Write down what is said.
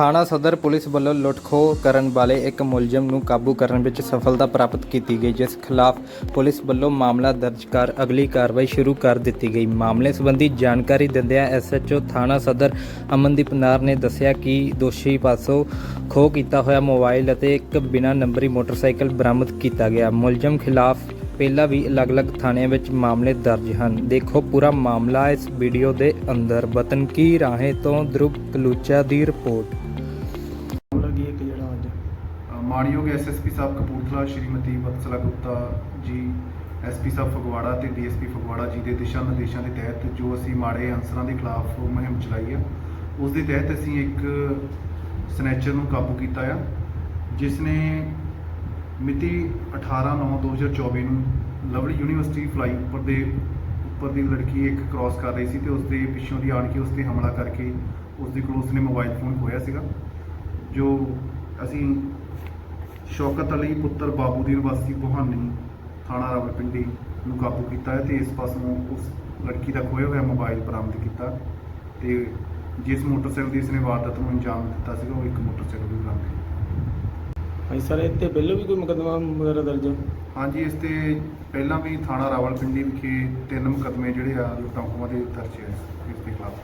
ਥਾਣਾ ਸਦਰ ਪੁਲਿਸ ਵੱਲੋਂ ਲੁੱਟਖੋ ਕਰਨ ਵਾਲੇ ਇੱਕ ਮੁਲਜ਼ਮ ਨੂੰ ਕਾਬੂ ਕਰਨ ਵਿੱਚ ਸਫਲਤਾ ਪ੍ਰਾਪਤ ਕੀਤੀ ਗਈ, ਜਿਸ ਖਿਲਾਫ ਪੁਲਿਸ ਵੱਲੋਂ ਮਾਮਲਾ ਦਰਜ ਕਰ ਅਗਲੀ ਕਾਰਵਾਈ ਸ਼ੁਰੂ ਕਰ ਦਿੱਤੀ ਗਈ। ਮਾਮਲੇ ਸੰਬੰਧੀ ਜਾਣਕਾਰੀ ਦਿੰਦਿਆਂ ਐਸਐਚਓ ਥਾਣਾ ਸਦਰ ਅਮਨਦੀਪ ਨਾਰ ਨੇ ਦੱਸਿਆ ਕਿ ਦੋਸ਼ੀ ਪਾਸੋਂ ਖੋਹ ਕੀਤਾ ਹੋਇਆ ਮੋਬਾਈਲ ਅਤੇ ਇੱਕ ਬਿਨਾਂ ਨੰਬਰੀ ਮੋਟਰਸਾਈਕਲ ਬਰਾਮਦ ਕੀਤਾ ਗਿਆ। ਮੁਲਜ਼ਮ ਖਿਲਾਫ ਪਹਿਲਾਂ ਵੀ ਅਲੱਗ-ਅਲੱਗ ਥਾਣਿਆਂ ਵਿੱਚ ਮਾਮਲੇ ਦਰਜ ਹਨ। ਦੇਖੋ ਪੂਰਾ ਮਾਮਲਾ ਇਸ ਵੀਡੀਓ ਦੇ ਅੰਦਰ। ਬਤਨਕੀ ਰਾਹੇ ਤੋਂ ਧਰੁਵ ਕਲੂਚਾ ਦੀ ਰਿਪੋਰਟ। ਅ, ਮਾਣਯੋਗ ਐਸਐਸਪੀ ਸਾਹਿਬ ਕਪੂਰਥਲਾ ਸ਼੍ਰੀਮਤੀ ਵਤਸਲਾ ਗੁਪਤਾ ਜੀ ਐਸਪੀ ਸਾਹਿਬ ਫਗਵਾੜਾ ਤੇ ਡੀਐਸਪੀ ਫਗਵਾੜਾ ਜੀ ਦੇ ਦਿਸ਼ਾ ਨਿਰਦੇਸ਼ਾਂ ਦੇ ਤਹਿਤ ਜੋ ਅਸੀਂ ਮਾੜੇ ਅਨਸਰਾਂ ਦੇ ਖਿਲਾਫ ਮੁਹਿੰਮ ਚਲਾਈ ਆ ਉਸ ਦੇ ਤਹਿਤ ਅਸੀਂ ਇੱਕ ਸਨੈਚਰ ਨੂੰ ਕਾਬੂ ਕੀਤਾ ਆ ਜਿਸ ਨੇ ਮਿਤੀ 18/9/2024 ਨੂੰ ਲਵਲੀ ਯੂਨੀਵਰਸਿਟੀ ਫਲਾਈ ਉੱਪਰ ਦੇ ਉੱਪਰ ਦੀ ਲੜਕੀ ਇੱਕ ਕ੍ਰਾਸ ਕਰ ਰਹੀ ਸੀ ਤੇ ਉਸ ਦੇ ਪਿੱਛੋਂ ਦੀ ਆਣ ਕੇ ਉਸ ਤੇ ਹਮਲਾ ਕਰਕੇ ਉਸ ਦੇ ਕੋਲ ਉਸਨੇ ਮੋਬਾਈਲ ਫੋਨ ਖੋਇਆ ਸੀਗਾ ਜੋ ਅਸੀਂ ਸ਼ੌਕਤ ਅਲੀ ਪੁੱਤਰ ਬਾਬੂ ਦੀ ਨਿਵਾਸੀ ਬੋਹਾਨੀ ਥਾਣਾ ਰਾਵਲਪਿੰਡੀ ਨੂੰ ਕਾਬੂ ਕੀਤਾ ਹੈ ਤੇ ਇਸ ਪਾਸੋਂ ਉਸ ਲੜਕੀ ਦਾ ਖੋਇਆ ਹੋਇਆ ਮੋਬਾਈਲ ਬਰਾਮਦ ਕੀਤਾ ਤੇ ਜਿਸ ਮੋਟਰਸਾਈਕਲ ਦੀ ਇਸਨੇ ਵਾਰਦਾਤ ਨੂੰ ਅੰਜਾਮ ਦਿੱਤਾ ਸੀਗਾ ਉਹ ਇੱਕ ਮੋਟਰਸਾਈਕਲ ਵੀ ਬਰਾਮਦ ਕੀਤਾ ਭਾਈ ਸਰ ਇੱਥੇ ਪਹਿਲਾਂ ਵੀ ਕੋਈ ਮੁਕੱਦਮਾ ਵਗੈਰਾ ਦਰਜ ਹੈ? ਹਾਂਜੀ ਇਸ ਤੇ ਪਹਿਲਾਂ ਵੀ ਥਾਣਾ ਰਾਵਲਪਿੰਡੀ ਵਿਖੇ ਤਿੰਨ ਮੁਕੱਦਮੇ ਜਿਹੜੇ ਆ ਲੁੱਟਾਂ ਖੋਹਾਂ ਦੇ ਦਰਜ ਹੈ ਇਸ ਦੇ ਖਿਲਾਫ।